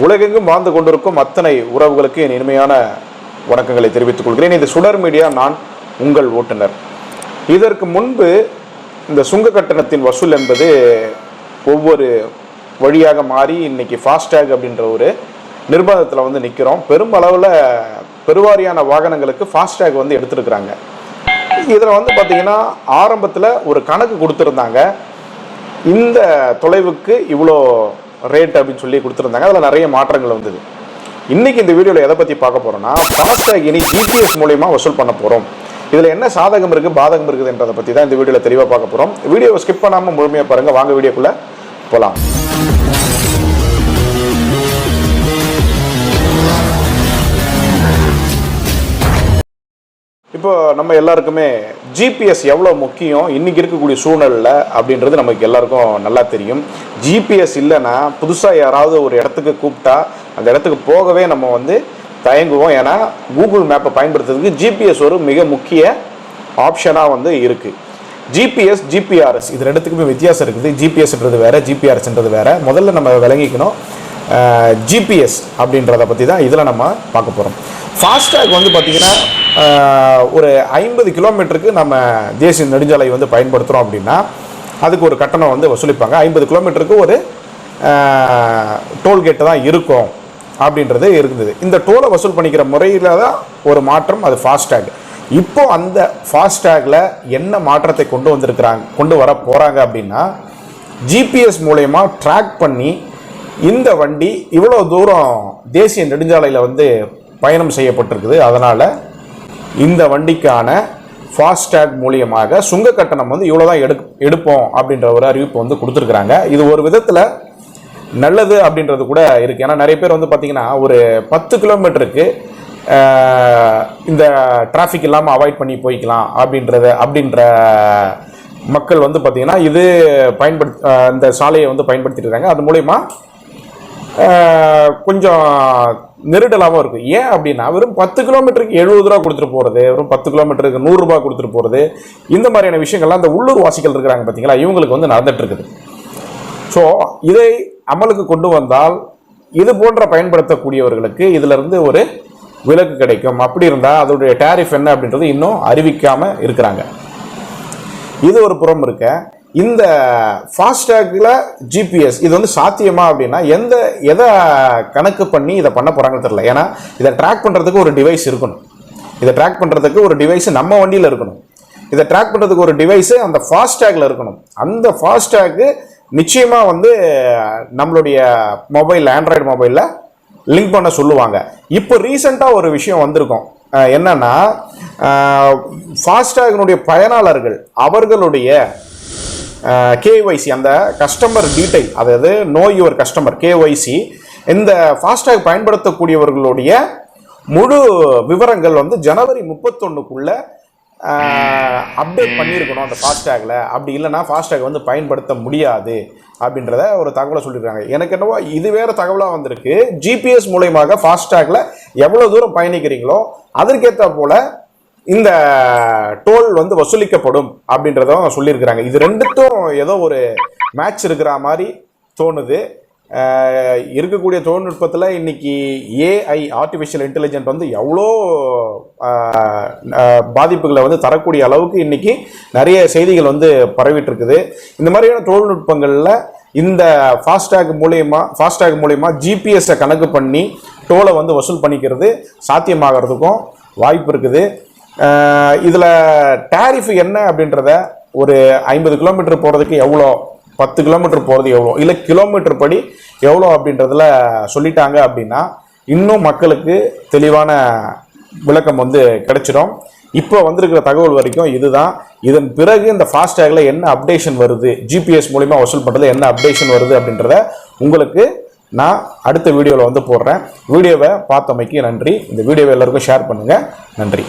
உலகெங்கும் வாழ்ந்து கொண்டிருக்கும் அத்தனை உறவுகளுக்கு என் இனிமையான வணக்கங்களை தெரிவித்துக் கொள்கிறேன். இது சுடர் மீடியா நான் உங்கள் ஓட்டுநர். இதற்கு முன்பு இந்த சுங்க கட்டணத்தின் வசூல் என்பது ஒவ்வொரு வழியாக மாறி இன்னைக்கு ஃபாஸ்டேக் அப்படின்ற ஒரு நிர்பந்தத்தில் வந்து நிற்கிறோம் பெரும்பளவில் பெருவாரியான வாகனங்களுக்கு ஃபாஸ்டேக் வந்து எடுத்துருக்குறாங்க. இதில் வந்து பார்த்திங்கன்னா ஆரம்பத்தில் ஒரு கணக்கு கொடுத்துருந்தாங்க. இந்த தொலைவுக்கு இவ்வளோ ரேட் அப்படின்னு சொல்லி கொடுத்துருந்தாங்க. அதில் நிறைய மாற்றங்கள் வந்தது. இன்றைக்கி இந்த வீடியோவில் எதை பற்றி பார்க்க போகிறோம்னா ஃபாஸ்டேக் இனி ஜிபிஎஸ் மூலயமா வசூல் பண்ண போகிறோம் இதில் என்ன சாதகம் இருக்குது பாதகம் இருக்குதுன்றதை பற்றி தான் இந்த வீடியோவில் தெளிவாக பார்க்க போகிறோம் வீடியோவை ஸ்கிப் பண்ணாமல் முழுமையாக பாருங்கள் வாங்க வீடியோக்குள்ளே போகலாம் இப்போ நம்ம எல்லாருக்குமே ஜிபிஎஸ் எவ்வளோ முக்கியம்? இன்றைக்கி இருக்கக்கூடிய சூழலில் அப்படின்றது நமக்கு எல்லாருக்கும் நல்லா தெரியும். ஜிபிஎஸ் இல்லைன்னா புதுசாக யாராவது ஒரு இடத்துக்கு கூப்பிட்டா அந்த இடத்துக்கு போகவே நம்ம வந்து தயங்குவோம். ஏன்னா கூகுள் மேப்பை பயன்படுத்துறதுக்கு ஜிபிஎஸ் ஒரு மிக முக்கிய ஆப்ஷனாக வந்து இருக்குது ஜிபிஎஸ் ஜிபிஆர்எஸ் இது ரெண்டுத்துக்குமே வித்தியாசம் இருக்குது. ஜிபிஎஸ்ன்றது வேறு ஜிபிஆர்எஸ்ன்றது வேறு. முதல்ல நம்ம விளங்கிக்கணும். ஜிபிஎஸ் அப்படின்றத பற்றி தான் இதில் நம்ம பார்க்க போகிறோம் ஃபாஸ்டேக் வந்து பார்த்திங்கன்னா ஒரு ஐம்பது கிலோமீட்டருக்கு நம்ம தேசிய நெடுஞ்சாலை வந்து பயன்படுத்துகிறோம் அப்படின்னா அதுக்கு ஒரு கட்டணம் வந்து வசூலிப்பாங்க. ஐம்பது கிலோமீட்டருக்கு ஒரு டோல்கேட்டு தான் இருக்கும் அப்படின்றது இருந்தது. இந்த டோலை வசூல் பண்ணிக்கிற முறையில் தான் ஒரு மாற்றம் அது ஃபாஸ்டேக் இப்போ அந்த ஃபாஸ்டேக்கில் என்ன மாற்றத்தை கொண்டு வந்திருக்கிறாங்க கொண்டு வர போகிறாங்க அப்படின்னா ஜிபிஎஸ் மூலயமா ட்ராக் பண்ணி இந்த வண்டி இவ்வளோ தூரம் தேசிய நெடுஞ்சாலையில் வந்து பயணம் செய்யப்பட்டிருக்குது. அதனால் இந்த வண்டிக்கான ஃபாஸ்டேக் மூலியமாக சுங்க கட்டணம் வந்து இவ்வளோ தான் எடு எடுப்போம் அப்படின்ற ஒரு அறிவிப்பு வந்து கொடுத்துருக்குறாங்க. இது ஒரு விதத்தில் நல்லது அப்படின்றது கூட இருக்குது ஏன்னா நிறைய பேர் வந்து பார்த்தீங்கன்னா ஒரு பத்து கிலோமீட்டருக்கு இந்த டிராஃபிக் இல்லாமல் அவாய்ட் பண்ணி போய்க்கலாம் அப்படின்றத அப்படின்ற மக்கள் வந்து பார்த்திங்கன்னா இது பயன்படுத்த இந்த சாலையை வந்து பயன்படுத்திட்டு இருக்காங்க. அது மூலயமா கொஞ்சம் நெருடலாகவும் இருக்கும். ஏன் அப்படின்னா வெறும் பத்து கிலோமீட்டருக்கு எழுபது ரூபா கொடுத்துட்டு போகிறது வெறும் பத்து கிலோமீட்டருக்கு நூறுரூபா கொடுத்துட்டு போகிறது இந்த மாதிரியான விஷயங்கள்லாம் அந்த உள்ளூர் வாசிகள் இருக்கிறாங்க பார்த்தீங்களா இவங்களுக்கு வந்து நடந்துட்டுருக்குது ஸோ இதை அமலுக்கு கொண்டு வந்தால் இது போன்ற பயன்படுத்தக்கூடியவர்களுக்கு இதிலிருந்து ஒரு விலக்கு கிடைக்கும். அப்படி இருந்தால் அதோடைய டேரிஃப் என்ன அப்படின்றது இன்னும் அறிவிக்காமல் இருக்கிறாங்க. இது ஒரு புறம் இருக்க. இந்த ஃபாஸ்டேக்கில் ஜிபிஎஸ் இது வந்து சாத்தியமா அப்படின்னா எந்த எதை கணக்கு பண்ணி இதை பண்ண போகிறாங்கன்னு தெரியல. ஏன்னா இதை ட்ராக் பண்ணுறதுக்கு ஒரு டிவைஸ் இருக்கணும். இதை ட்ராக் பண்ணுறதுக்கு ஒரு டிவைஸ் நம்ம வண்டியில் இருக்கணும். இதை ட்ராக் பண்ணுறதுக்கு ஒரு டிவைஸு அந்த ஃபாஸ்டேக்கில் இருக்கணும். அந்த ஃபாஸ்டேக்கு நிச்சயமாக வந்து நம்மளுடைய மொபைல் ஆண்ட்ராய்டு மொபைலில் லிங்க் பண்ண சொல்லுவாங்க. இப்போ ரீசெண்டாக ஒரு விஷயம் வந்திருக்கும். என்னன்னா ஃபாஸ்டேகினுடைய பயனாளர்கள் அவர்களுடைய கேஒய்சி அந்த கஸ்டமர் டீட்டெயில் அதாவது நோ யுவர் கஸ்டமர் கேஒய்சி இந்த ஃபாஸ்டேக் பயன்படுத்தக்கூடியவர்களுடைய முழு விவரங்கள் வந்து ஜனவரி முப்பத்தொன்னுக்குள்ள அப்டேட் பண்ணியிருக்கணும் அந்த ஃபாஸ்டேகில் அப்படி இல்லைனா ஃபாஸ்டேக் வந்து பயன்படுத்த முடியாது அப்படின்றத ஒரு தகவலை சொல்லியிருக்காங்க. எனக்கு என்னவோ இது வேறு தகவலாக வந்திருக்கு. ஜிபிஎஸ் மூலயமாக ஃபாஸ்டேகில் எவ்வளோ தூரம் பயணிக்கிறீங்களோ அதற்கேற்ற போல் இந்த டோல் வந்து வசூலிக்கப்படும் அப்படின்றதும் சொல்லியிருக்கிறாங்க. இது ரெண்டுத்தும் ஏதோ ஒரு மேட்ச் இருக்கிற மாதிரி தோணுது. இருக்கக்கூடிய தொழில்நுட்பத்தில் இன்னைக்கு ஏஐ ஆர்டிஃபிஷியல் இன்டெலிஜென்ட் வந்து எவ்வளோ பாதிப்புகளை வந்து தரக்கூடிய அளவுக்கு இன்னைக்கு நிறைய செய்திகள் வந்து பரவிட்டு இருக்குது இந்த மாதிரியான தொழில்நுட்பங்களில் இந்த ஃபாஸ்டேக் மூலயமா ஃபாஸ்டேக் மூலயமா ஜிபிஎஸை கணக்கு பண்ணி டோலை வந்து வசூல் பண்ணிக்கிறது சாத்தியமாகிறதுக்கும் வாய்ப்பு இருக்குது. இதில் டேரிஃப் என்ன அப்படின்றத ஒரு ஐம்பது கிலோமீட்டர் போகிறதுக்கு எவ்வளோ? பத்து கிலோமீட்டர் போகிறது எவ்வளோ? இல்லை கிலோமீட்டர் படி எவ்வளோ அப்படின்றதில் சொல்லிட்டாங்க அப்படின்னா இன்னும் மக்களுக்கு தெளிவான விளக்கம் வந்து கிடைச்சிடும். இப்போ வந்திருக்கிற தகவல் வரைக்கும் இதுதான். இதன் பிறகு இந்த ஃபாஸ்டேகில் என்ன அப்டேஷன் வருது? ஜிபிஎஸ் மூலிமா வசூல் பண்ணுறது என்ன அப்டேஷன் வருது அப்படின்றத உங்களுக்கு நான் அடுத்த வீடியோவில் வந்து போடுறேன். வீடியோவை பார்த்தமைக்கு நன்றி. இந்த வீடியோவை எல்லாருக்கும் ஷேர் பண்ணுங்கள் நன்றி.